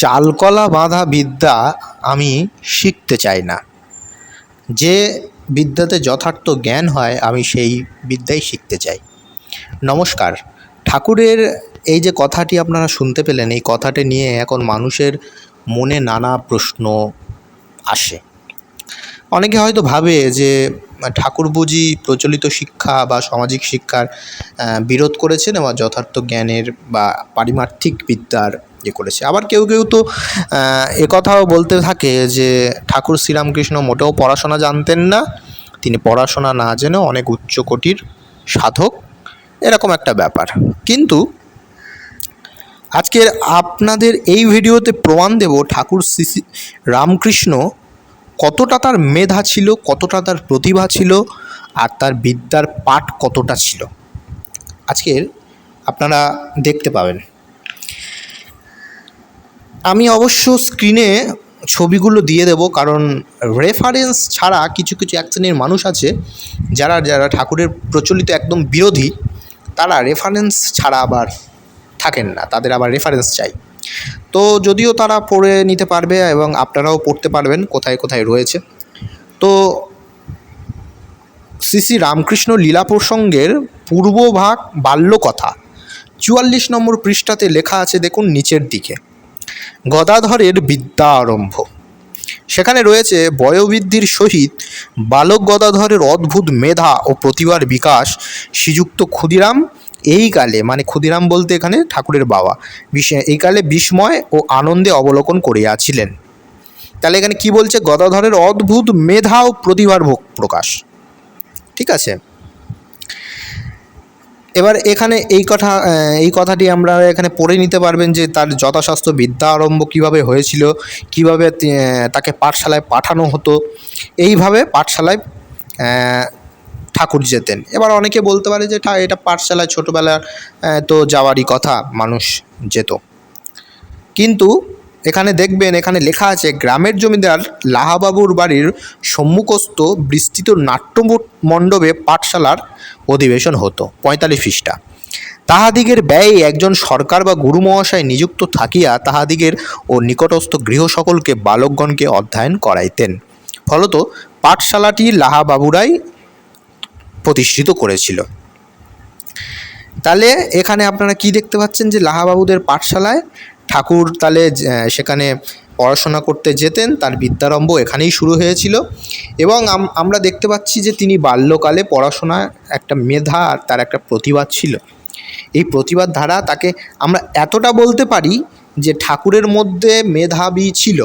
চালকলা বাঁধা বিদ্যা আমি শিখতে চাই না। যে বিদ্যাতে যথার্থ জ্ঞান হয়, আমি সেই বিদ্যাই শিখতে চাই। নমস্কার। ঠাকুরের এই যে কথাটি আপনারা শুনতে পেলেন, এই কথাটি নিয়ে এখন মানুষের মনে নানা প্রশ্ন আসে। অনেকে হয়তো ভাবে যে ঠাকুর বুঝি প্রচলিত শিক্ষা বা সামাজিক শিক্ষার বিরোধ করেছেন এবং যথার্থ জ্ঞানের বা পারিমার্থিক বিদ্যার ইয়ে করেছে। আবার কেউ কেউ তো একথাও বলতে থাকে যে ঠাকুর শ্রীরামকৃষ্ণ মোটেও পড়াশোনা জানতেন না, তিনি পড়াশোনা না জেনেও অনেক উচ্চকোটির সাধক, এরকম একটা ব্যাপার। কিন্তু আজকের আপনাদের এই ভিডিওতে প্রমাণ দেব ঠাকুর শ্রী শ্রী রামকৃষ্ণ কতটা তার মেধা ছিল, কতটা তার প্রতিভা ছিল, আর তার বিদ্যার পাঠ কতটা ছিল? আজকের আপনারা দেখতে পাবেন। আমি অবশ্য স্ক্রিনে ছবিগুলো দিয়ে দেব, কারণ রেফারেন্স ছাড়া কিছু কিছু এক শ্রেণির মানুষ আছে, যারা যারা ঠাকুরের প্রচলিত একদম বিরোধী, তারা রেফারেন্স ছাড়া আবার থাকেন না, তাদের আবার রেফারেন্স চাই। তো যদিও তারা পড়ে নিতে পারবে এবং আপনারাও পড়তে পারবেন কোথায় কোথায় রয়েছে। তো শ্রী শ্রী রামকৃষ্ণ লীলা প্রসঙ্গের পূর্বভাগ বাল্যকথা, চুয়াল্লিশ নম্বর পৃষ্ঠাতে লেখা আছে, দেখুন, নিচের দিকে। গদাধরের বিদ্যা আরম্ভ সেখানে রয়েছে, বয়োবৃদ্ধির সহিত বালক গদাধরের অদ্ভুত মেধা ও প্রতিভার বিকাশ, শ্রীযুক্ত ক্ষুদিরাম এই কালে মানে ক্ষুদিরাম বলতে এখানে ঠাকুরের বাবা এই কালে বিস্ময় ও আনন্দে অবলোকন করিয়াছিলেন। তাহলে এখানে কি বলছে? গদাধরের অদ্ভুত মেধা ও প্রতিভার ভোগ প্রকাশ। ঠিক আছে? এবার এখানে এই কথা এই কথাটি আমরা এখানে পড়ে নিতে পারবেন যে তার যথাশাস্ত্র বিদ্যা আরম্ভ কীভাবে হয়েছিল, কীভাবে তাকে পাঠশালায় পাঠানো হতো। এইভাবে পাঠশালায় ঠাকুর যেতেন। এবার অনেকে বলতে পারে যে এটা পাঠশালায় ছোটোবেলার তো যাওয়ারই কথা, মানুষ যেত। কিন্তু এখানে দেখবেন, এখানে লেখা আছে, গ্রামের জমিদার লাহাবাবুর বাড়ির সম্মুখস্থ বিস্তৃত নাট্য মণ্ডপে পাঠশালার অধিবেশন হতো, পঁয়তাল্লিশ পৃষ্ঠা। তাহাদিগের ব্যয়ে একজন সরকার বা গুরু মহাশয় নিযুক্ত থাকিয়া তাহাদিগের ও নিকটস্থ গৃহ সকলকে বালকগণকে অধ্যয়ন করাইতেন। ফলত পাঠশালাটি লাহাবাবুরাই প্রতিষ্ঠিত করেছিল। তাহলে এখানে আপনারা কি দেখতে পাচ্ছেন যে লাহাবাবুদের পাঠশালায় ঠাকুর তাহলে সেখানে পড়াশোনা করতে যেতেন, তার বিদ্যারম্ভ এখানেই শুরু হয়েছিল এবং আমরা দেখতে পাচ্ছি যে তিনি বাল্যকালে পড়াশোনা একটা মেধা আর তার একটা প্রতিবাদ ছিল। এই প্রতিবাদ ধারা তাকে আমরা এতটা বলতে পারি যে ঠাকুরের মধ্যে মেধাবী ছিল।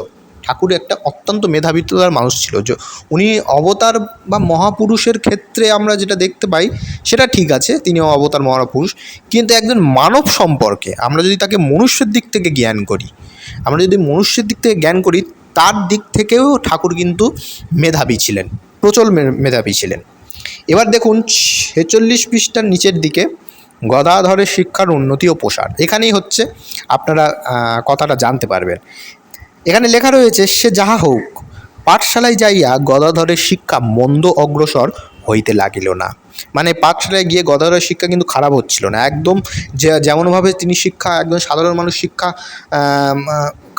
ঠাকুর একটা অত্যন্ত মেধাবীতার মানুষ ছিল যে উনি অবতার বা মহাপুরুষের ক্ষেত্রে আমরা যেটা দেখতে পাই, সেটা ঠিক আছে তিনি অবতার মহাপুরুষ, কিন্তু একজন মানব সম্পর্কে, আমরা যদি তাকে মনুষ্যের দিক থেকে জ্ঞান করি, আমরা যদি মনুষ্যের দিক থেকে জ্ঞান করি, তার দিক থেকেও ঠাকুর কিন্তু মেধাবী ছিলেন, প্রচল মেধাবী ছিলেন। এবার দেখুন, ছেচল্লিশ পৃষ্ঠার নিচের দিকে গদাধরের শিক্ষার উন্নতি ও প্রসার, এখানেই হচ্ছে, আপনারা কথাটা জানতে পারবেন। এখানে লেখা রয়েছে, সে যাহা হোক, পাঠশালায় যাইয়া গদাধরের শিক্ষা মন্দ অগ্রসর হইতে লাগিল না। মানে পাঠশালায় গিয়ে গদাধরের শিক্ষা কিন্তু খারাপ হচ্ছিল না। একদম যেমনভাবে তিনি শিক্ষা, একদম সাধারণ মানুষ শিক্ষা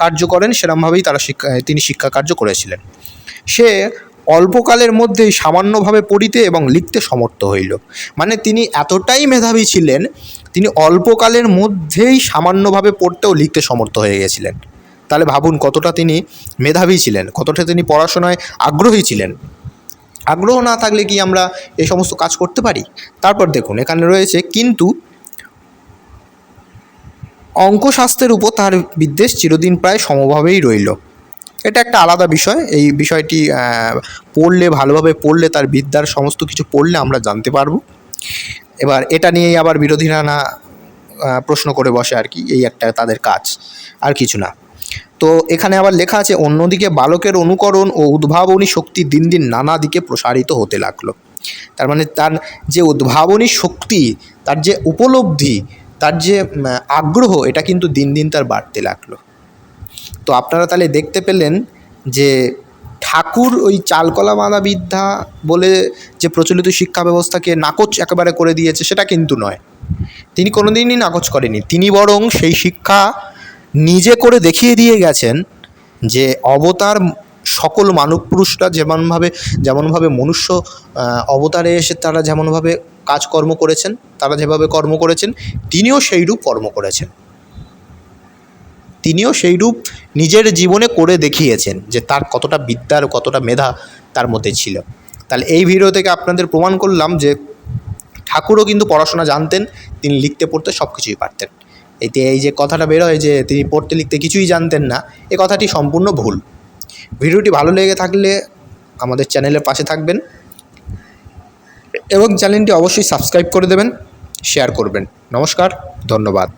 কার্য করেন, সেরমভাবেই তারা শিক্ষা, তিনি শিক্ষা কার্য করেছিলেন। সে অল্পকালের মধ্যেই সামান্যভাবে পড়িতে এবং লিখতে সমর্থ হইল। মানে তিনি এতটাই মেধাবী ছিলেন, তিনি অল্পকালের মধ্যেই সামান্যভাবে পড়তে ও লিখতে সমর্থ হয়ে গেছিলেন। তাহলে ভাবুন কতটা তিনি মেধাবী ছিলেন, কতটা তিনি পড়াশোনায় আগ্রহী ছিলেন। আগ্রহ না থাকলে কি আমরা এই সমস্ত কাজ করতে পারি? তারপর দেখুন, এখানে রয়েছে কিন্তু অঙ্কশাস্ত্রের উপর তার বিদ্বেষ চিরদিন প্রায় সমভাবেই রইল। এটা একটা আলাদা বিষয়, এই বিষয়টি পড়লে, ভালোভাবে পড়লে, তার বিদ্যার সমস্ত কিছু পড়লে আমরা জানতে পারব। এবার এটা নিয়েই আবার বিরোধীরা না প্রশ্ন করে বসে আর কি, এই একটা তাদের কাজ, আর কিছু না। তো এখানে আবার লেখা আছে, অন্যদিকে বালকের অনুকরণ ও উদ্ভাবনী শক্তি দিন দিন নানা দিকে প্রসারিত হতে লাগল। তার মানে তার যে উদ্ভাবনী শক্তি, তার যে উপলব্ধি, তার যে আগ্রহ, এটা কিন্তু দিন দিন তার বাড়তে লাগল। তো আপনারা তাহলে দেখতে পেলেন যে, ঠাকুর ওই চালকলা বাঁধা বিদ্যা বলে যে প্রচলিত শিক্ষা ব্যবস্থাকে নাকচ একেবারে করে দিয়েছে, সেটা কিন্তু নয়। তিনি কোনোদিনই নাকচ করেনি তিনি বরং সেই শিক্ষা নিজে করে দেখিয়ে দিয়ে গেছেন যে অবতার সকল মানব পুরুষরা যেমনভাবে যেমনভাবে মনুষ্য অবতারে এসে তারা যেমনভাবে কাজকর্ম করেছেন, তারা যেভাবে কর্ম করেছেন, তিনিও সেইরূপ কর্ম করেছেন। তিনিও সেইরূপ নিজের জীবনে করে দেখিয়েছেন যে তার কতটা বিদ্যার কতটা মেধা তার মধ্যে ছিল। তাহলে এই ভিডিও থেকে আপনাদের প্রমাণ করলাম যে ঠাকুরও কিন্তু পড়াশোনা জানতেন, তিনি লিখতে পড়তে সব কিছুই পারতেন। এতে এই যে কথাটা বেরোয় যে তিনি পড়তে লিখতে কিছুই জানতেন না, এ কথাটি সম্পূর্ণ ভুল। ভিডিওটি ভালো লেগে থাকলে আমাদের চ্যানেলের পাশে থাকবেন এবং চ্যানেলটি অবশ্যই সাবস্ক্রাইব করে দেবেন, শেয়ার করবেন। নমস্কার, ধন্যবাদ।